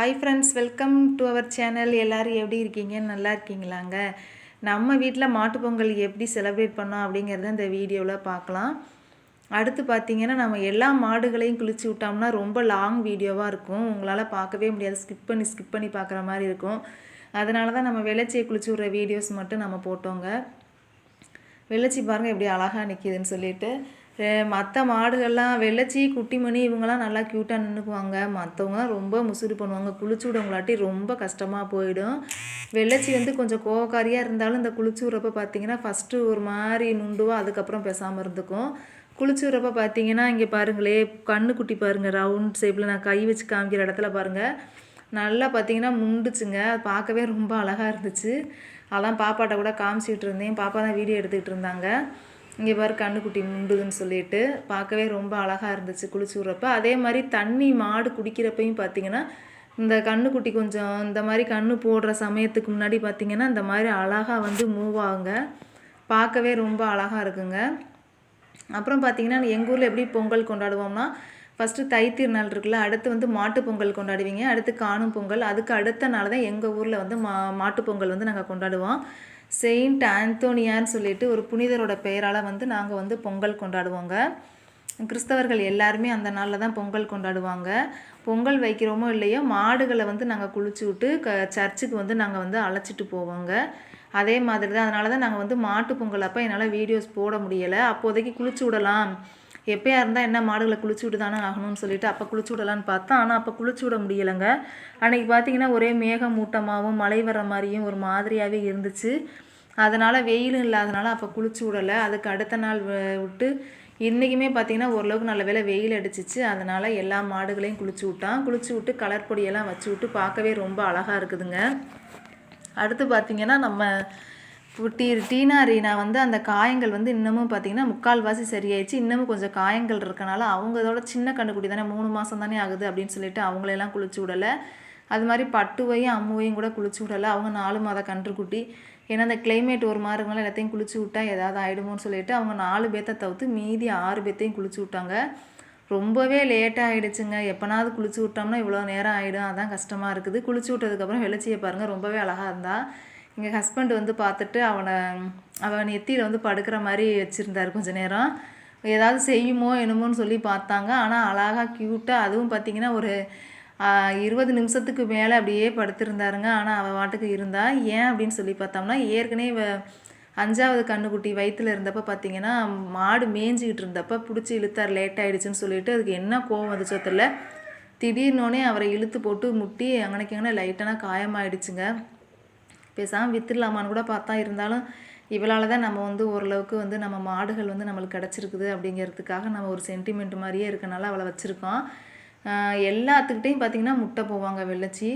Hi friends welcome to our channel எல்லோரும் எப்படி இருக்கீங்க? நல்லா இருக்கீங்களாங்க? நம்ம வீட்டில் மாட்டுப்பொங்கல் எப்படி செலிப்ரேட் பண்ணோம் அப்படிங்கிறத இந்த வீடியோவில் பார்க்கலாம். அடுத்து பார்த்தீங்கன்னா நம்ம எல்லா மாடுகளையும் குளிச்சு விட்டோம்னா ரொம்ப லாங் வீடியோவாக இருக்கும். உங்களால் பார்க்கவே முடியாது. ஸ்கிப் பண்ணி ஸ்கிப் பண்ணி பார்க்குற மாதிரி இருக்கும். அதனால தான் நம்ம வெளச்சியை குளிச்சு விட்ற வீடியோஸ் மட்டும் நம்ம போட்டோங்க. வெள்ளச்சி பாருங்கள் எப்படி அழகாக நிற்கிதுன்னு சொல்லிட்டு. மற்ற மாடுகள்லாம் வெள்ளச்சி குட்டிமணி இவங்கெல்லாம் நல்லா க்யூட்டாக நின்றுக்குவாங்க மற்றவங்க ரொம்ப முசுறு பண்ணுவாங்க. குளிச்சு விடவங்களாட்டி ரொம்ப கஷ்டமாக போயிடும். வெள்ளச்சி வந்து கொஞ்சம் கோவக்காரியாக இருந்தாலும் இந்த குளிச்சு விட்றப்ப பார்த்தீங்கன்னா ஃபஸ்ட்டு ஒரு மாதிரி நுண்டுவா அதுக்கப்புறம் பேசாமல் இருந்துக்கும். குளிச்சு விட்றப்ப பார்த்தீங்கன்னா இங்கே பாருங்களே கண்ணு குட்டி பாருங்கள் ரவுண்ட் ஷேப்பில் நான் கை வச்சு காமிக்கிற இடத்துல பாருங்கள் நல்லா பார்த்தீங்கன்னா முண்டுச்சுங்க பார்க்கவே ரொம்ப அழகாக இருந்துச்சு. அதான் பாப்பாட்ட கூட காமிச்சிக்கிட்டு இருந்தேன். பாப்பா தான் வீடியோ எடுத்துக்கிட்டு இருந்தாங்க. இங்கே பாரு கண்ணுக்குட்டி முண்டுதுன்னு சொல்லிட்டு பார்க்கவே ரொம்ப அழகாக இருந்துச்சு குளிச்சு விட்றப்ப அதே மாதிரி தண்ணி மாடு குடிக்கிறப்பையும் பார்த்தீங்கன்னா இந்த கண்ணுக்குட்டி கொஞ்சம் இந்த மாதிரி கண்ணு போடுற சமயத்துக்கு முன்னாடி பார்த்திங்கன்னா இந்த மாதிரி அழகாக வந்து மூவ் ஆகுங்க. பார்க்கவே ரொம்ப அழகாக இருக்குங்க. அப்புறம் பார்த்திங்கன்னா எங்கள் ஊரில் எப்படி பொங்கல் கொண்டாடுவோம்னா ஃபஸ்ட்டு தைத்திருநாள் இருக்குல்ல அடுத்து வந்து மாட்டு பொங்கல் கொண்டாடுவீங்க அடுத்து காணும் பொங்கல் அதுக்கு அடுத்த நாள் தான் எங்கள் ஊரில் வந்து மா மாட்டு பொங்கல் வந்து நாங்கள் கொண்டாடுவோம். செயின்ட் ஆந்தோனியான்னு சொல்லிட்டு ஒரு புனிதரோட பெயரால் வந்து நாங்கள் வந்து பொங்கல் கொண்டாடுவோங்க. கிறிஸ்தவர்கள் எல்லாருமே அந்த நாளில் தான் பொங்கல் கொண்டாடுவாங்க. பொங்கல் வைக்கிறோமோ இல்லையோ மாடுகளை வந்து நாங்கள் குளிச்சு விட்டு க சர்ச்சுக்கு வந்து நாங்கள் வந்து அழைச்சிட்டு போவோங்க. அதே மாதிரி தான் அதனால தான் நாங்கள் வந்து மாட்டு பொங்கல் அப்போ என்னால் வீடியோஸ் போட முடியலை. அப்போதைக்கு குளிச்சு விடலாம். எப்போயா இருந்தால் என்ன மாடுகளை குளிச்சு விட்டு தானே ஆகணும்னு சொல்லிட்டு அப்போ குளிச்சு விடலான்னு பார்த்தா ஆனால் அப்போ குளிச்சு விட முடியலைங்க. அன்றைக்கி பார்த்தீங்கன்னா ஒரே மேகமூட்டமாகவும் மழை வர மாதிரியும் ஒரு மாதிரியாகவே இருந்துச்சு. அதனால் வெயிலும் இல்லாதனால அப்போ குளிச்சு விடலை. அதுக்கு அடுத்த நாள் விட்டு இன்றைக்குமே பார்த்திங்கன்னா ஓரளவுக்கு நல்ல வேலை வெயில் அடிச்சிச்சு. அதனால் எல்லா மாடுகளையும் குளிச்சு விட்டான். குளிச்சு விட்டு கலர் பொடியெல்லாம் வச்சு விட்டு பார்க்கவே ரொம்ப அழகாக இருக்குதுங்க. அடுத்து பார்த்திங்கன்னா நம்ம டீ டீனா ரீனா வந்து அந்த காயங்கள் வந்து இன்னமும் பார்த்தீங்கன்னா முக்கால்வாசி சரியாயிடுச்சு. இன்னமும் கொஞ்சம் காயங்கள் இருக்கனால அவங்களோட சின்ன கண்டுக்குட்டி தானே மூணு மாதம் தானே ஆகுது அப்படின்னு சொல்லிட்டு அவங்களெல்லாம் குளிச்சு விடலை. அது மாதிரி பட்டுவையும் அம்முவையும் கூட குளிச்சு விடலை. அவங்க நாலு மாத கன்றுக்குட்டி. ஏன்னா அந்த கிளைமேட் ஒரு மாதிரி இருந்தாலும் எல்லாத்தையும் குளிச்சு விட்டா ஏதாவது ஆகிடுமோன்னு சொல்லிட்டு அவங்க நாலு பேர்த்த தவிர்த்து மீதி ஆறு பேர்த்தையும் குளிச்சு விட்டாங்க. ரொம்பவே லேட்டாக ஆகிடுச்சுங்க எப்போனாவது குளிச்சு விட்டோம்னா இவ்வளோ நேரம் ஆகிடும் அதான் கஷ்டமாக இருக்குது. குளிச்சு விட்டதுக்கப்புறம் வெளிச்சியை பாருங்கள் ரொம்பவே அழகாக இருந்தால் எங்கள் ஹஸ்பண்ட் வந்து பார்த்துட்டு அவனை அவன் எத்தியில் வந்து படுக்கிற மாதிரி வச்சுருந்தார் கொஞ்ச நேரம். ஏதாவது செய்யுமோ என்னமோன்னு சொல்லி பார்த்தாங்க. ஆனால் அழகாக க்யூட்டாக அதுவும் பார்த்திங்கன்னா ஒரு இருபது நிமிஷத்துக்கு மேலே அப்படியே படுத்திருந்தாருங்க. ஆனால் அவள் வாட்டுக்கு இருந்தா. ஏன் அப்படின்னு சொல்லி பார்த்தோம்னா ஏற்கனவே அஞ்சாவது கண்ணுக்குட்டி வயிற்றில் இருந்தப்போ பார்த்தீங்கன்னா மாடு மேய்ஞ்சிக்கிட்டு இருந்தப்போ பிடிச்சி இழுத்தார் லேட் ஆகிடுச்சின்னு சொல்லிட்டு அதுக்கு என்ன கோவம் வந்துச்சோ தெரில திடீர்னோடனே அவரை இழுத்து போட்டு முட்டி அங்கனைக்கு அங்கே லைட்டான காயமாயிடுச்சுங்க. பேசாமல் வித்துடலாமான்னு கூட பார்த்தா இருந்தாலும் இவளால் தான் நம்ம வந்து ஓரளவுக்கு வந்து நம்ம மாடுகள் வந்து நம்மளுக்கு கிடச்சிருக்குது அப்படிங்கிறதுக்காக நம்ம ஒரு சென்டிமெண்ட் மாதிரியே இருக்கனால அவளை வச்சுருக்கோம். எல்லாத்துக்கிட்டையும் பார்த்திங்கன்னா முட்டை போவாங்க வெள்ளச்சி.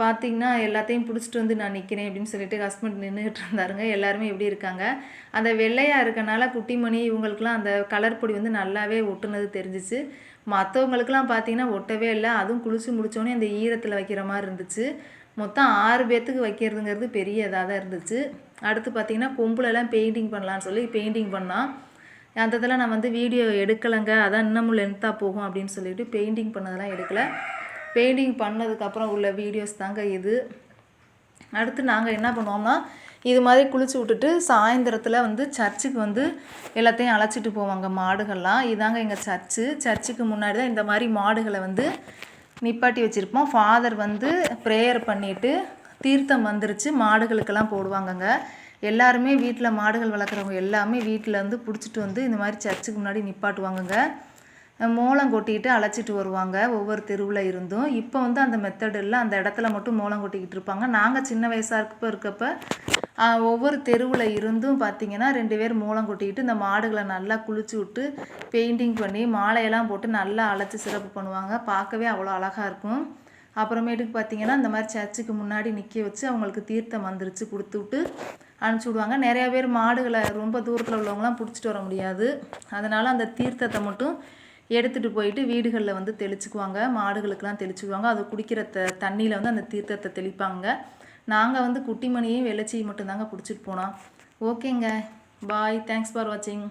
பார்த்திங்கன்னா எல்லாத்தையும் பிடிச்சிட்டு வந்து நான் நிற்கிறேன் அப்படின்னு சொல்லிட்டு ஹஸ்பண்ட் நின்றுக்கிட்டு இருந்தாருங்க. எல்லாருமே எப்படி இருக்காங்க? அந்த வெள்ளையாக இருக்கனால குட்டிமணி இவங்களுக்குலாம் அந்த கலர் பொடி வந்து நல்லாவே ஒட்டுனது தெரிஞ்சிச்சு. மற்றவங்களுக்குலாம் பார்த்தீங்கன்னா ஒட்டவே இல்லை. அதுவும் குளிச்சு முடித்தோடனே அந்த ஈரத்தில் வைக்கிற மாதிரி இருந்துச்சு. மொத்தம் ஆறு பேர்த்துக்கு வைக்கிறதுங்கிறது பெரிய இதாக தான் இருந்துச்சு. அடுத்து பார்த்திங்கன்னா கொம்புலலாம் பெயிண்டிங் பண்ணலான்னு சொல்லி பெயிண்டிங் பண்ணால் அந்த இதில் நான் வந்து வீடியோ எடுக்கலைங்க. அதான் இன்னமும் லென்த்தாக போகும் அப்படின்னு சொல்லிட்டு பெயிண்டிங் பண்ணதெல்லாம் எடுக்கலை. பெயிண்டிங் பண்ணதுக்கப்புறம் உள்ள வீடியோஸ் தாங்க இது. அடுத்து நாங்கள் என்ன பண்ணுவோம்னா இது மாதிரி குளிச்சு விட்டுட்டு சாயந்தரத்தில் வந்து சர்ச்சுக்கு வந்து எல்லாத்தையும் அழைச்சிட்டு போவாங்க மாடுகள்லாம். இதாங்க எங்கள் சர்ச்சு. சர்ச்சுக்கு முன்னாடி தான் இந்த மாதிரி மாடுகளை வந்து நிப்பாட்டி வச்சுருப்போம். ஃபாதர் வந்து ப்ரேயர் பண்ணிவிட்டு தீர்த்தம் வந்துருச்சு. மாடுகளுக்கெல்லாம் போடுவாங்கங்க. எல்லாருமே வீட்டில் மாடுகள் வளர்க்குறவங்க எல்லாமே வீட்டில் வந்து பிடிச்சிட்டு வந்து இந்த மாதிரி சர்ச்சுக்கு முன்னாடி நிப்பாட்டுவாங்கங்க. மோளம் கொட்டிக்கிட்டு அழைச்சிட்டு வருவாங்க. ஒவ்வொரு தெருவில் இருந்தும். இப்போ வந்து அந்த மெத்தட் இல்லை அந்த இடத்துல மட்டும் மோளம் கொட்டிக்கிட்டு இருப்பாங்க. நாங்கள் சின்ன வயசாக இருக்கப்போ இருக்கப்போ ஒவ்வொரு தெருவில் இருந்தும் பார்த்திங்கன்னா ரெண்டு பேர் மூலம் கொட்டிக்கிட்டு இந்த மாடுகளை நல்லா குளிச்சு விட்டு பெயிண்டிங் பண்ணி மாலையெல்லாம் போட்டு நல்லா அழைச்சி சிறப்பு பண்ணுவாங்க. பார்க்கவே அவ்வளோ அழகாக இருக்கும். அப்புறமேட்டுக்கு பார்த்தீங்கன்னா இந்த மாதிரி சர்ச்சுக்கு முன்னாடி நிற்க வச்சு அவங்களுக்கு தீர்த்தம் வந்துருச்சு கொடுத்து விட்டு அனுப்பிச்சி விடுவாங்க. நிறையா பேர் மாடுகளை ரொம்ப தூரத்தில் உள்ளவங்களாம் பிடிச்சிட்டு வர முடியாது. அதனால் அந்த தீர்த்தத்தை மட்டும் எடுத்துகிட்டு போயிட்டு வீடுகளில் வந்து தெளிச்சுக்குவாங்க. மாடுகளுக்கெல்லாம் தெளிச்சுக்குவாங்க. அது குடிக்கிற த தண்ணியில் வந்து அந்த தீர்த்தத்தை தெளிப்பாங்க. நாங்கள் வந்து குட்டிமணியும் வெள்ளச்சியை மட்டும்தாங்க பிடிச்சிட்டு போனோம். ஓகேங்க. பாய் தேங்க்ஸ் ஃபார் வாட்சிங்